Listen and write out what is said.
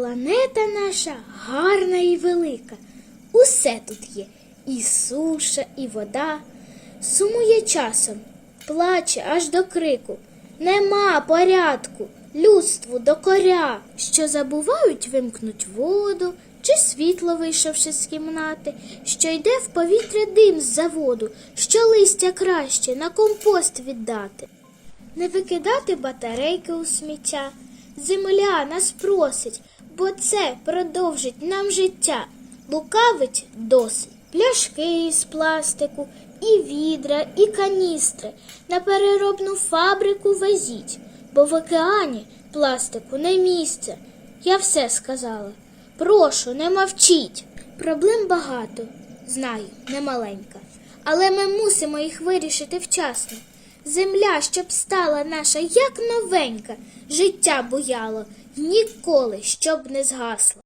Планета наша гарна і велика. Усе тут є і суша, і вода. Сумує часом, плаче аж до крику. Нема порядку, людству докоря, що забувають вимкнуть воду, чи світло, вийшовши з кімнати, що йде в повітря дим з заводу, що листя краще на компост віддати. Не викидати батарейки у сміття. Земля нас просить, бо це продовжить нам життя. Лукавить досить. Пляшки із пластику, і відра, і каністри. На переробну фабрику везіть, бо в океані пластику не місце. Я все сказала. Прошу, не мовчіть. Проблем багато, знаю, не маленька. Але ми мусимо їх вирішити вчасно. Земля, щоб стала наша як новенька, життя буяло, ніколи щоб не згасло.